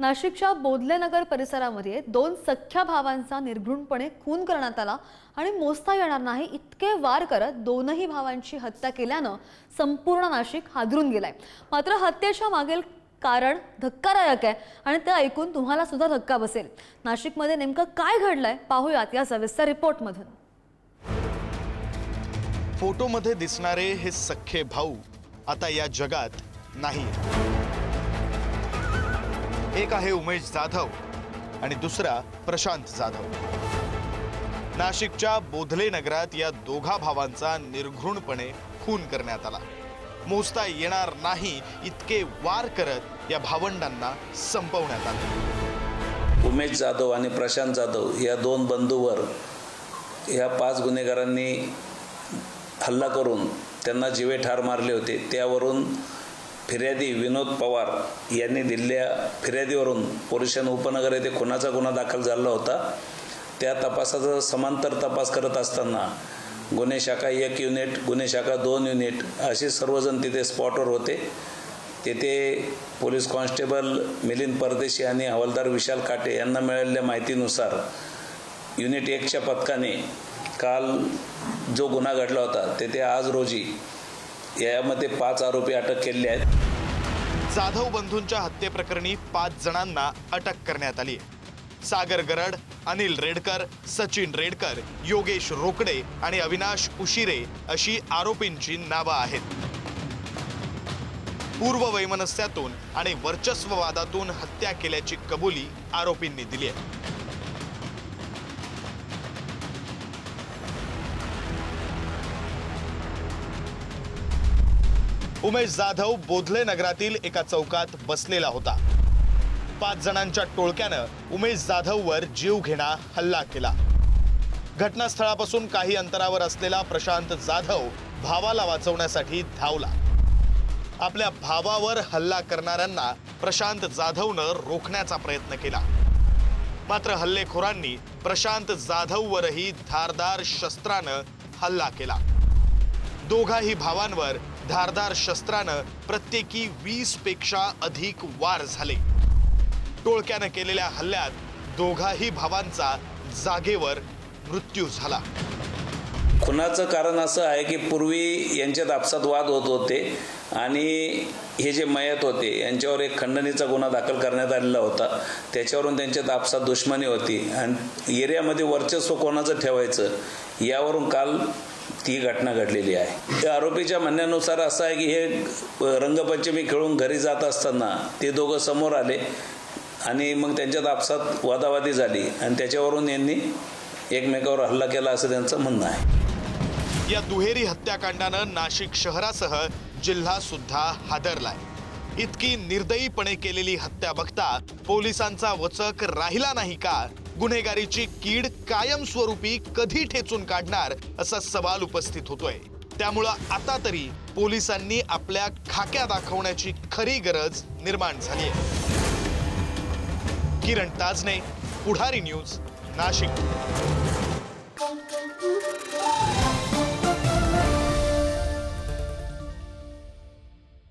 नाशिकच्या बोधलेनगर परिसरामध्ये दोन सख्ख्या भावांचा निर्घृणपणे खून करण्यात आला आणि मोजता येणार नाही इतके वार करत दोनही भावांची हत्या केल्यानं संपूर्ण नाशिक हादरून गेलाय. मात्र हत्येच्या मागील कारण धक्कादायक आहे आणि ते ऐकून तुम्हाला सुद्धा धक्का बसेल. नाशिकमध्ये नेमकं काय घडलंय पाहूयात या सविस्तर रिपोर्टमधून. फोटोमध्ये दिसणारे हे सख्खे भाऊ आता या जगात नाही एक आहे उमेश जाधव आणि दुसरा प्रशांत जाधव. नाशिकच्या बोधले नगरात या दोघा भावांचा निर्घृणपणे खून करण्यात आला. मोजता येणार नाही इतके वार करत या भावंडांना संपवण्यात आले. उमेश जाधव आणि प्रशांत जाधव या दोन बंधूवर या पाच गुन्हेगारांनी हल्ला करून त्यांना जिवे ठार मारले होते. त्यावरून फिर्यादी विनोद पवार यांनी दिलेल्या फिर्यादीवरून पोलिसांनी उपनगर येथे खुनाचा गुन्हा दाखल झाला होता. त्या तपासाचा समांतर तपास करत असताना गुन्हे शाखा एक युनिट गुन्हे शाखा दोन युनिट असे सर्वजण तिथे स्पॉटवर होते. तेथे पोलीस कॉन्स्टेबल मिलिंद परदेशी आणि हवालदार विशाल काटे यांना मिळालेल्या माहितीनुसार युनिट एकच्या पथकाने काल जो गुन्हा घडला होता तेथे आज रोजी यामध्ये पाच आरोपी अटक केलेले आहेत. जाधव बंधूंच्या हत्येप्रकरणी पाच जणांना अटक करण्यात आली. सागर गरड अनिल रेडकर सचिन रेडकर योगेश रोकडे आणि अविनाश उशिरे अशी आरोपींची नावं आहेत. पूर्व वैमनस्यातून आणि वर्चस्ववादातून हत्या केल्याची कबुली आरोपींनी दिली आहे. उमेश जाधव बोधले नगरातील एका चौकात बसलेला होता. पाच जणांच्या टोळक्यानं उमेश जाधववर जीव घेणा हल्ला केला. घटनास्थळापासून काही अंतरावर असलेला प्रशांत जाधव भावाला वाचवण्यासाठी धावला. आपल्या भावावर हल्ला करणाऱ्यांना प्रशांत जाधवनं रोखण्याचा प्रयत्न केला. मात्र हल्लेखोरांनी प्रशांत जाधववरही धारदार शस्त्रानं हल्ला केला. दोघाही भावांवर धारदार शस्त्रानं प्रत्येकी वीसपेक्षा अधिक वार झाले. टोळक्यानं केलेल्या हल्ल्यात दोघाही भावांचा जागेवर मृत्यू झाला. खुनाचं कारण असं आहे की पूर्वी यांच्यात आपसात वाद होत होते आणि हे जे मयत होते यांच्यावर एक खंडणीचा गुन्हा दाखल करण्यात आलेला होता. त्याच्यावरून त्यांच्यात आपसात दुश्मनी होती. आणि एरियामध्ये वर्चस्व कोणाचं ठेवायचं यावरून काल ती घटना घडलेली आहे. त्या आरोपीच्या म्हणण्यानुसार असं आहे की हे रंगपंचमी खेळून घरी जात असताना ते दोघं समोर आले आणि मग त्यांच्यात आपसात वादावादी झाली आणि त्याच्यावरून यांनी एकमेकावर हल्ला केला असं त्यांचं म्हणणं आहे. या दुहेरी हत्याकांडानं नाशिक शहरासह जिल्हा सुद्धा हादरलाय. इतकी निर्दयीपणे केलेली हत्या बघता पोलिसांचा वचक राहिला नाही का? गुन्हेगारीची कीड कायमस्वरूपी कधी ठेचून काढणार असा सवाल उपस्थित होतोय. त्यामुळं आता तरी पोलिसांनी आपल्या खाक्या दाखवण्याची खरी गरज निर्माण झाली आहे. किरण ताजने पुढारी न्यूज नाशिक.